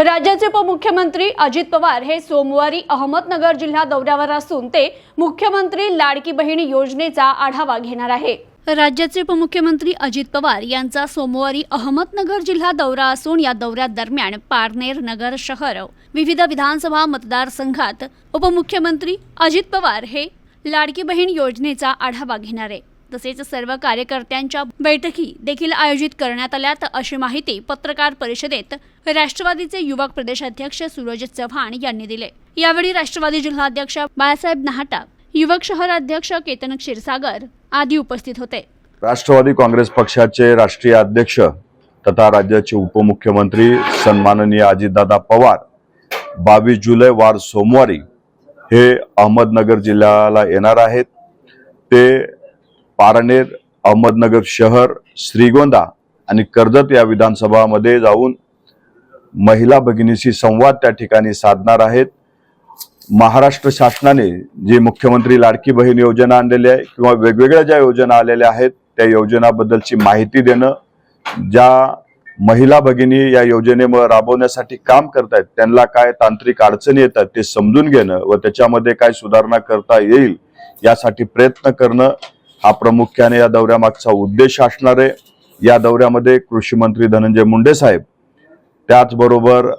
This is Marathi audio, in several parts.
राज्याचे उपमुख्यमंत्री अजित पवार हे सोमवारी अहमदनगर जिल्हा दौऱ्यावर असून ते मुख्यमंत्री लाडकी बहीण योजनेचा आढावा घेणार आहे. राज्याचे उपमुख्यमंत्री अजित पवार यांचा सोमवारी अहमदनगर जिल्हा दौरा असून या दौऱ्यादरम्यान पारनेर नगर शहर विविध विधानसभा मतदारसंघात उपमुख्यमंत्री अजित पवार हे लाडकी बहीण योजनेचा आढावा घेणार आहे. तसेच सर्व कार्यकर्त्यांच्या बैठकी देखील आयोजित करण्यात आल्यात अशी माहिती पत्रकार परिषदेत राष्ट्रवादीचे युवक प्रदेशाध्यक्ष सूरज चव्हाण यांनी दिले. यावेळी राष्ट्रवादी जिल्हाध्यक्ष बाळासाहेब नहाटा युवक शहराध्यक्ष केतन क्षीरसागर आदी उपस्थित होते. राष्ट्रवादी काँग्रेस पक्षाचे राष्ट्रीय अध्यक्ष तथा राज्याचे उपमुख्यमंत्री सन्माननीय अजितदादा पवार बावीस जुलै वार सोमवारी हे अहमदनगर जिल्ह्याला येणार आहेत. ते पारनेर अहमदनगर शहर श्रीगोंदा आणि कर्जत या विधानसभामध्ये जाऊन महिला भगिनीशी संवाद त्या ठिकाणी साधणार आहेत. महाराष्ट्र शासनाने जी मुख्यमंत्री लाडकी बहीण योजना आणलेली आहे किंवा वेगवेगळ्या ज्या योजना आलेल्या आहेत त्या योजनाबद्दलची माहिती देणं ज्या महिला भगिनी या योजनेमुळे राबवण्यासाठी काम करतायत त्यांना काय तांत्रिक अडचणी येतात ते समजून घेणं व त्याच्यामध्ये काय सुधारणा करता येईल यासाठी प्रयत्न करणं हा प्रामुख्याने या दौऱ्यामागचा उद्देश असणार आहे. या दौऱ्यामध्ये कृषी मंत्री धनंजय मुंडे साहेब त्याचबरोबर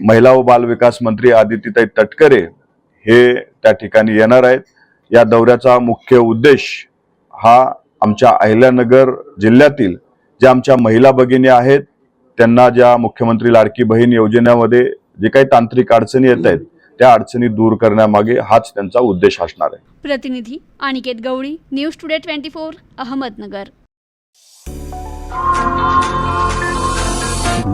महिला व बाल विकास मंत्री आदित्यताई तटकरे हे त्या ठिकाणी येणार आहेत. या दौऱ्याचा मुख्य उद्देश हा आमच्या अहिल्यानगर जिल्ह्यातील ज्या आमच्या महिला भगिनी आहेत त्यांना ज्या मुख्यमंत्री लाडकी बहीण योजनेमध्ये जे काही तांत्रिक अडचणी येत आहेत त्या अडचणी दूर करण्यामागे हाच त्यांचा उद्देश असणार आहे. प्रतिनिधी Aniket Gawali news today twenty four Ahmednagar.